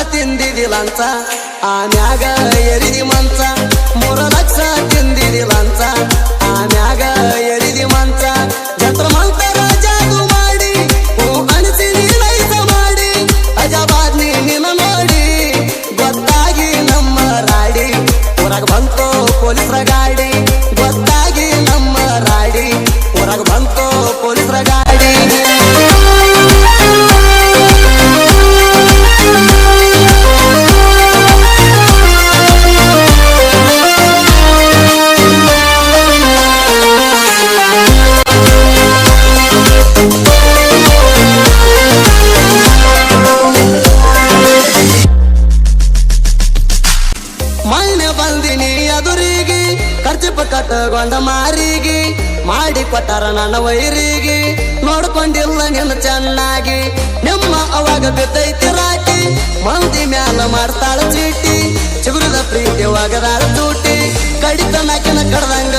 ಲಂಚ ಆನ್ಯಾಗ ಎರಿದಿ ಮಂಚ ಮೂರ ಲಕ್ಷ ತಿಂದಿರಿ ಲಂಚ ಆಮ್ಯಾಗ ಕಟ್ಟಗೊಂಡ ಮಾರಿಗೆ, ಮಾಡಿ ಕೊಟ್ಟಾರ ನನ್ನ ವೈರಿಗೆ. ನೋಡ್ಕೊಂಡಿಲ್ಲ ನಿನ್ನ ಚೆನ್ನಾಗಿ, ನಿಮ್ಮ ಅವಾಗ ಬಿದ್ದೈತಿ ರಾಟಿ ಮಂದಿ ಮ್ಯಾಲ ಮಾಡ್ತಾಳ ಚೀಟಿ, ಚಿಗುರದ ಪ್ರೀತಿ ಒಗದಾಳ ಚೂಟಿ. ಕಡಿತನಕಿನ ಕಡ್ದಂಗ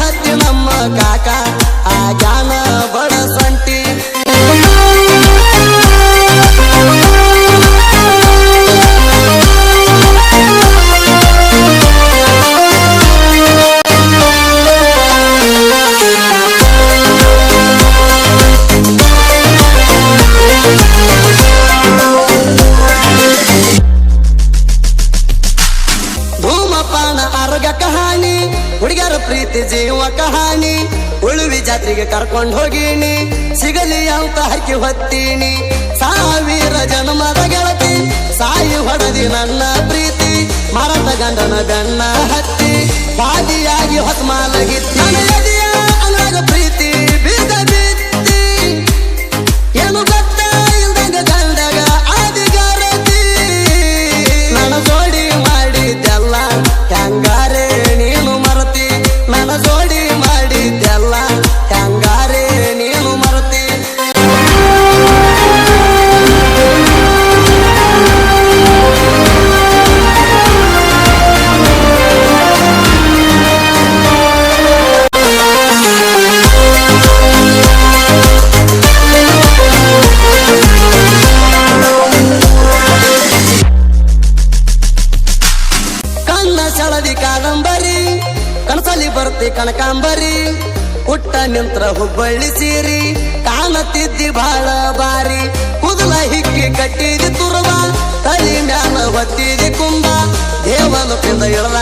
ಹತ್ತಿ ನಮ್ಮ ಕಾಕ. ಜಾನ ಬಡ ಹುಡುಗರ ಪ್ರೀತಿ ಜೀವ ಕಹಾನಿ ಉಳುವಿ ಜಾತ್ರೆಗೆ ಕರ್ಕೊಂಡು ಹೋಗೀನಿ, ಸಿಗಲಿ ಅಂತ ಹಕ್ಕಿ ಹೊತ್ತೀನಿ. ಸಾವಿರ ಜನ್ಮದ ಗೆಳತಿ, ಸಾಯಿ ಹೊಡೆದಿ ನನ್ನ ಪ್ರೀತಿ ಮರದ ಗಂಡನ ಬೆನ್ನ ಹತ್ತಿ ಬಾದಿಯಾಗಿ ಹೊಸ ಕಾದಂಬರಿ, ಕನಸಲ್ಲಿ ಬರ್ತಿ ಕನಕಾಂಬರಿ, ಹುಟ್ಟ ನಿಂತ್ರ ಹುಬ್ಬಳ್ಳಿ ಸೀರಿ ಕಾಣತಿದ್ದಿ ಬಾಳ ಬಾರಿ. ಕುದಲ ಹಿಕ್ಕಿ ಕಟ್ಟಿದಿ ತುರುವ ತಲಿ ಮ್ಯಾಲ ಹೊತ್ತಿದಿ ಕುಂಬ, ದೇವನ ಪಿಂದ ಇಳದ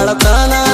charlatana